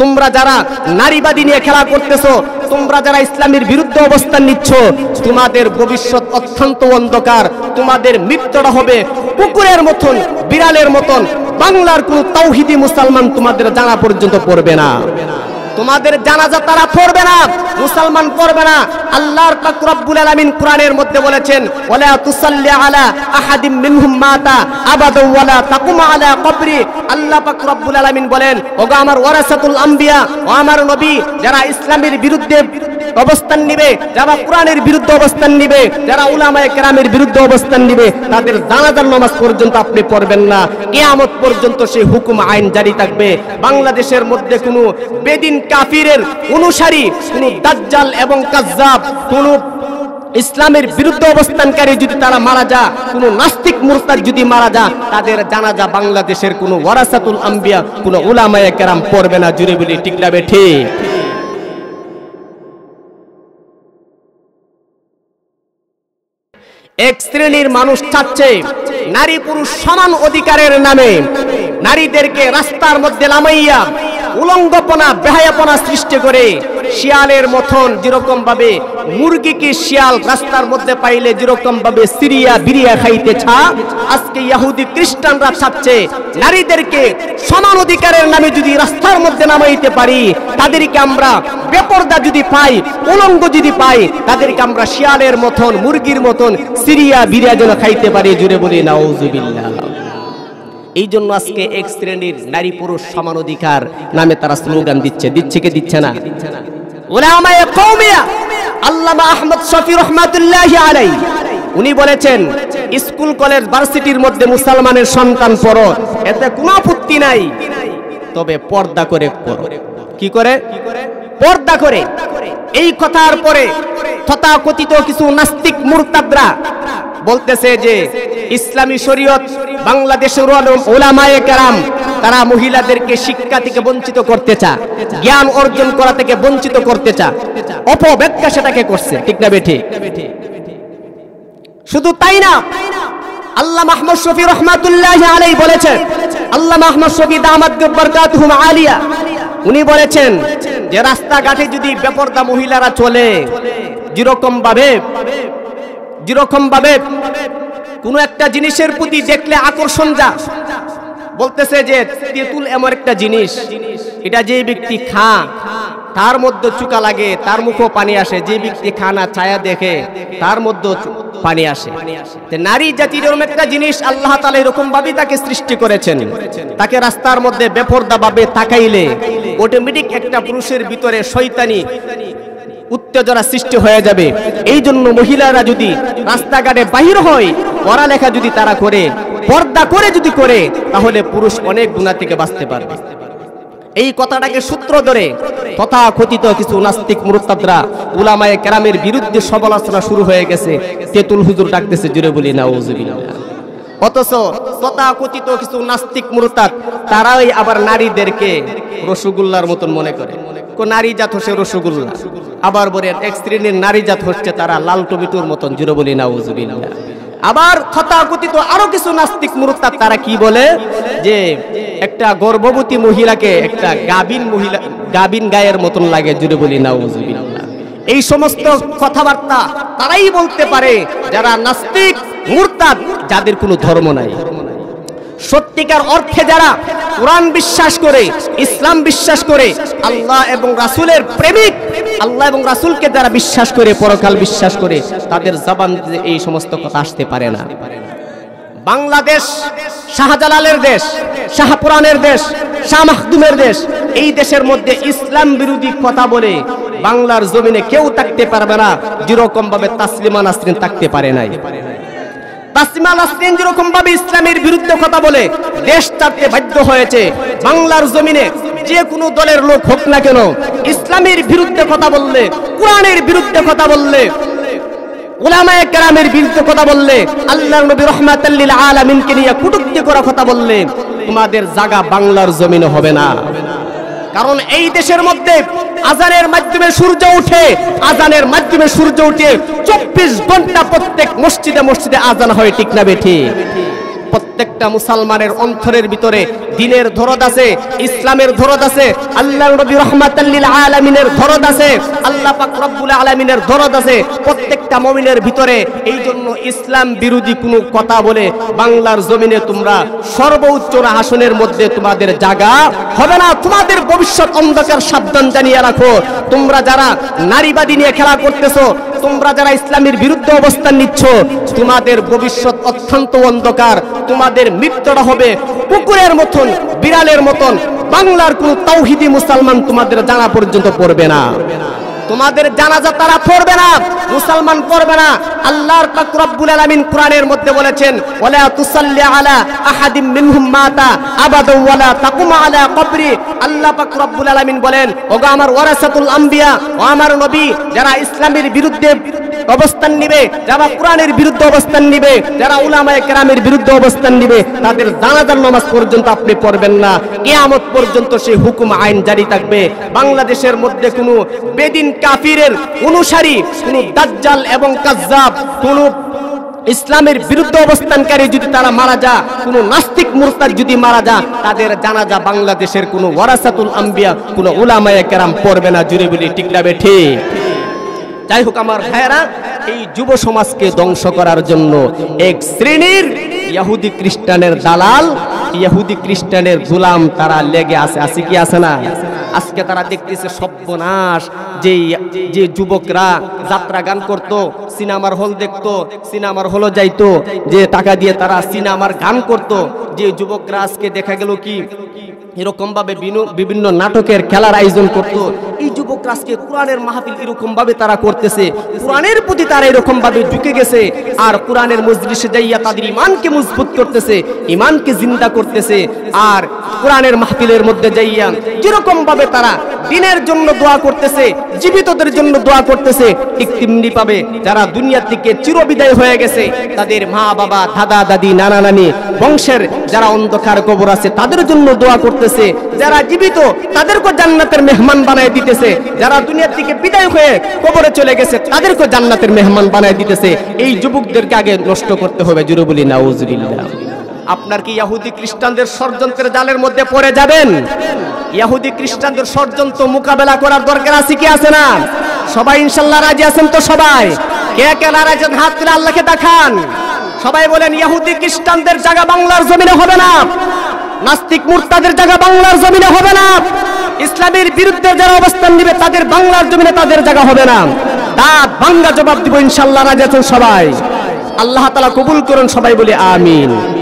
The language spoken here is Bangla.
তোমরা যারা নারীবাদী নিয়ে খেলা করতেছো, তোমরা যারা ইসলামের বিরুদ্ধে অবস্থান নিচ্ছ, তোমাদের ভবিষ্যৎ অত্যন্ত অন্ধকার। তোমাদের মৃত্যুটা হবে কুকুরের মতন, বিড়ালের মতন। বাংলার কোন তৌহিদি মুসলমান তোমাদের জানা পর্যন্ত পড়বে না। তোমাদের জানাজা তারা পড়বে না, মুসলমান পড়বে না। আল্লাহর পাক আলামিন কোরআনের মধ্যে বলেছেন, ওয়ালা তুসাল্লি আলা আহাদিম মিনহুম মাতা আবাদা ওয়ালা তাকুম আলা কবরি। আল্লাহ পাক রব্বুল বলেন, ওগো আমার ওয়ারাসাতুল আম্বিয়া, ও আমার নবী, যারা ইসলামের বিরুদ্ধে অবস্থান নিবে, যারা কোরআনের বিরুদ্ধে অবস্থান নিবে, যারা উলামায়ে কেরামের বিরুদ্ধে অবস্থান নিবে, তাদের জানাজার নামাজ পর্যন্ত আপনি পড়বেন না। কিয়ামত পর্যন্ত সেই হুকুম আইন জারি থাকবে। বাংলাদেশের মধ্যে কোনো বেদিন কাফিরের অনুসারী কোনো দাজ্জাল এবং কাজ্জাব, কোনো ইসলামের বিরুদ্ধে অবস্থানকারী যদি তারা মারা যা কোনো নাস্তিক মুরতাদ যদি মারা যা তাদের জানাজা বাংলাদেশের কোনো ওয়ারাসাতুল আম্বিয়া, কোনো উলামায়ে কেরাম পড়বে না, জুড়ে বলি, ঠিক না ঠিক? এক শ্রেণির মানুষ চাচ্ছে নারী পুরুষ সমান অধিকারের নামে নারীদেরকে রাস্তার মধ্যে নামাইয়া উলঙ্গপনা, বেহায়াপনা সৃষ্টি করে শিয়ালের মতন যেরকম ভাবে মুরগিকে শিয়াল রাস্তার মধ্যে পাইলে যেরকম ভাবে সিরিয়া, বিরিয়া খাইতে ছা, আজকে ইহুদি খ্রিস্টানরা চাচ্ছে নারীদেরকে সমান অধিকারের নামে যদি রাস্তার মধ্যে নামাইতে পারি, তাদেরকে আমরা বেপর্দা যদি পাই, উলঙ্গ যদি পাই, তাদেরকে আমরা শিয়ালের মতন মুরগির মতন সিরিয়া, বিরিয়া যেন খাইতে পারি। জুড়ে বলি, নাউজুবিল্লাহ। এই জন্য আজকে এক শ্রেণির নারী পুরুষ সমান অধিকার নামে তারা স্লোগান দিচ্ছে। দিচ্ছে কে, দিচ্ছে না? উনি বলেছেন, স্কুল, কলেজ, ভার্সিটির মধ্যে মুসলমানের সন্তান পড়ো, এতে কোনো আপত্তি নাই। তবে পর্দা করে কি করে? পর্দা করে। এই কথার পরে তথাকথিত কিছু নাস্তিক মুরতাদরা বলতেছে যে, ইসলামী শরীয়ত বাংলাদেশের ওলামায়ে কেরাম, তারা মহিলাদেরকে শিক্ষা থেকে বঞ্চিত করতে চা জ্ঞান অর্জন করা থেকে বঞ্চিত করতে চা অপব্যাখ্যা সেটাকে করছে, ঠিক না বেঠি? শুধু তাই না, আল্লাহ মাহমুদ শফি রহমাতুল্লাহ আলাই বলেছেন, আল্লাহ মাহমুদ শফি দামাদ বরকাতুহুম আলিয়া। উনি বলেছেন যে রাস্তাঘাটে যদি বেপরদা মহিলারা চলে যেরকম ভাবে যেরকম ভাবে একটা জিনিসের প্রতি দেখলে আকর্ষণ যা। বলতেছে যে তেঁতুল এমন একটা জিনিস, এটা যে ব্যক্তি খা তার মধ্যে চুকা লাগে, তার মুখও পানি আসে। যে ব্যক্তি খানা ছায়া দেখে, তার মধ্যে পানি আসে। নারী জাতির এরকম একটা জিনিস আল্লাহ তালা এরকম ভাবে তাকে সৃষ্টি করেছেন। তাকে রাস্তার মধ্যে বেফরদা ভাবে তাকাইলে অটোমেটিক একটা পুরুষের ভিতরে শৈতানি উত্তেজনা সৃষ্টি হয়ে যাবে। এই জন্য মহিলারা যদি রাস্তাঘাটে বাহির হয় পড়ালেখা যদি তারা করে, পর্দা করে যদি করে, তাহলে পুরুষ অনেক গুণা থেকে বাঁচতে পারবে। এই কথাটাকে সূত্র ধরে তথা কথিত কিছু নাস্তিক মুরতাদরা উলামায়ে কেরামের বিরুদ্ধে সমালোচনা শুরু হয়ে গেছে। তেতুল হুজুর ডাকতেছে জুড়ে বলি না অথচ তথা কথিত কিছু নাস্তিক মুরতাদ, তারাই আবার নারীদেরকে রসগোল্লার মতন মনে করে। নারী জাত হচ্ছে রসগোল্লা। আবার বলে এক শ্রেণির নারী জাত হচ্ছে তারা লাল টমেটোর মতন জুড়ে বলি না আবার তথাকথিত আরও কিছু নাস্তিক মুরুক্তার তারা কি বলে? যে একটা গর্ভবতী মহিলাকে একটা গাবিন মহিলা গাবিন গায়ের মতন লাগে, জুড়ে বলি না এই সমস্ত কথাবার্তা তারাই বলতে পারে যারা নাস্তিক মুরতাদ যাদের কোনো ধর্ম নাই। সত্যিকার অর্থে যারা কোরআন বিশ্বাস করে, ইসলাম বিশ্বাস করে, আল্লাহ এবং রাসুলের প্রেমিক, আল্লাহ এবং রাসুলকে যারা বিশ্বাস করে, পরকাল বিশ্বাস করে, তাদের জবান এই সমস্ত কথা আসতে পারে না। বাংলাদেশ, শাহজালালের দেশ, শাহপুরানের দেশ, শাহ মাহদুমের দেশ, এই দেশের মধ্যে ইসলাম বিরোধী কথা বলে বাংলার জমিনে কেউ থাকতে পারবে না যেরকম ভাবে তাসলিমা নাসরিন থাকতে পারে নাই। তাসলিমা নাসরিন যেরকম ভাবে ইসলামের বিরুদ্ধে কথা বলে, দেশ ছাড়তে বাধ্য হয়েছে। বাংলার জমিনে যে কোনো দলের লোক হোক না কেন, ইসলামের বিরুদ্ধে কথা বললে, কোরআনের বিরুদ্ধে কথা বললে, উলামায়ে কেরামের বিরুদ্ধে কথা বললে, আল্লাহর নবী রহমাতাল্লিল আলামিনকে নিয়ে কুটুক্তি করা কথা বললে, তোমাদের জায়গা বাংলার জমিনে হবে না। কারণ এই দেশের মধ্যে আজানের মাধ্যমে সূর্য উঠে, আজানের মাধ্যমে সূর্য উঠে চব্বিশ ঘণ্টা প্রত্যেক মসজিদে মসজিদে আজান হয়, ঠিক না বেঠি? প্রত্যেকটা মুসলমানের অন্তরের ভিতরে দিনের ধরদ আছে, ইসলামের ধরদ আছে আল্লাহ নবী রহমাতাল্লিল আলামিনের ধরদ আছে, আল্লাহ পাক রব্বুল আলামিনের ধরদ আছে প্রত্যেকটা মুমিনের ভিতরে এই জন্য ইসলাম বিরোধী কোনো কথা বলে বাংলার জমিনে তোমরা সর্বোচ্চ আসনের মধ্যে তোমাদের জায়গা হবে না। তোমাদের ভবিষ্যৎ অন্ধকার সাবধান জানিয়ে রাখো। তোমরা যারা নারীবাদী নিয়ে খেলা করতেছো, তোমরা যারা ইসলামের বিরুদ্ধে অবস্থান নিচ্ছ, তোমাদের ভবিষ্যৎ অত্যন্ত অন্ধকার। তোমাদের মৃত্যুটা হবে কুকুরের মতন, বিড়ালের মতন। বাংলার কোন তাওহিদি মুসলমান তোমাদের জানা পর্যন্ত পড়বে না। তোমাদের জানাজা তারা পড়বে না, মুসলমান পড়বে না। আল্লাহর পাক রব্বুল আলামিন কোরআনের মধ্যে বলেছেন, ওয়ালা তুসাল্লি আলা আহাদিম মিনহুম মাতা আবাদা ওয়ালা তাকুম আলা কবরি। আল্লাহ পাক রব্বুল আলামিন বলেন, ওগো আমার ওয়ারাসাতুল আম্বিয়া, ও আমার নবী, যারা ইসলামের বিরুদ্ধে অবস্থান নিবে, যারা কোরআনের বিরুদ্ধে অবস্থান নিবে, যারা উলামায়ে কেরামের বিরুদ্ধে অবস্থান নিবে, তাদের জানাজার নামাজ পর্যন্ত আপনি পড়বেন না। কিয়ামত পর্যন্ত সেই হুকুম আইন জারি থাকবে। বাংলাদেশের মধ্যে কোনো বেদিন কাফিরের অনুসারী, কোনো দাজ্জাল এবং কাজ্জাব, কোনো ইসলামের বিরুদ্ধে অবস্থানকারী যদি তারা মারা যা কোন নাস্তিক মুরতাদ যদি মারা যা তাদের জানাজা বাংলাদেশের কোনো ওয়ারাসাতুল আম্বিয়া, কোনো উলামায়ে কেরাম পড়বে না। জুড়ে বলি, ঠিক না বে ঠিক? যাই হোক আমার ভাইয়েরা, এই যুব সমাজকে ধ্বংস করার জন্য এক শ্রেণির ইহুদি খ্রিস্টানের দালাল, ইহুদি খ্রিস্টানের গোলাম তারা লেগে আছে। আছে কি আছে না? আজকে তারা দেখতেছে সর্বনাশ। যে যে যুবকরা যাত্রা গান করত, সিনেমার হল দেখতো, সিনেমার হলও যাইতো, যে টাকা দিয়ে তারা সিনেমার গান করত, যে যুবকরা আজকে দেখা গেল কি এরকম ভাবে বিভিন্ন নাটকের খেলার আয়োজন করত। এই যুবকরা আজকে কোরআনের মাহফিল এরকম ভাবে তারা করতেছে। কোরআনের প্রতি তারা এরকম ভাবে ঢুকে গেছে আর কোরআনের মজলিসে যাইয়া তাদের ইমানকে মজবুত করতেছে ইমানকে জিন্দা করতেছে। আর কোরআনের মাহফিলের মধ্যে যাইয়া যেরকম ভাবে তারা দিনের জন্য দোয়া করতেছে, জীবিতদের জন্য দোয়া করতেছে ঠিক তেমনি পাবে। যারা দুনিয়া থেকে চিরবিদায় হয়ে গেছে, তাদের মা, বাবা, দাদা, দাদি, নানা, নানি, বংশের যারা অন্ধকার কবর আছে, তাদের জন্য দোয়া করতেছে। যারা জীবিত তাদেরকে জান্নাতের মেহমান বানায় দিতেছে। যারা দুনিয়া থেকে বিদায় হয়ে কবরে চলে গেছে তাদেরকে জান্নাতের মেহমান বানায় দিতেছে। এই যুবকদেরকে আগে নষ্ট করতে হবে জুরু বলি, নাউজুবিল্লাহ। আপনার কি ইহুদি খ্রিস্টানদের ষড়যন্ত্রের জালের মধ্যে পড়ে যাবেন? ইহুদি খ্রিস্টানদের ষড়যন্ত্র মোকাবেলা করার দরকার আছে কি আছে না? সবাই ইনশাল্লাহ রাজি আছেন তো সবাই? কে কে নারাজ হাত তুলে আল্লাহকে দেখান। সবাই বলেন, ইহুদি খ্রিস্টানদের জায়গা বাংলার জমিনে হবে না। নাস্তিক মুরতাদের জায়গা বাংলার জমিনে হবে না। ইসলামের বিরুদ্ধে যারা অবস্থান নিবে, তাদের বাংলার জমিনে তাদের জায়গা হবে না। দাঁত বাংলা জবাব দিব ইনশাল্লাহ, রাজি আছেন সবাই। আল্লাহ তালা কবুল করুন, সবাই বলে আমিন।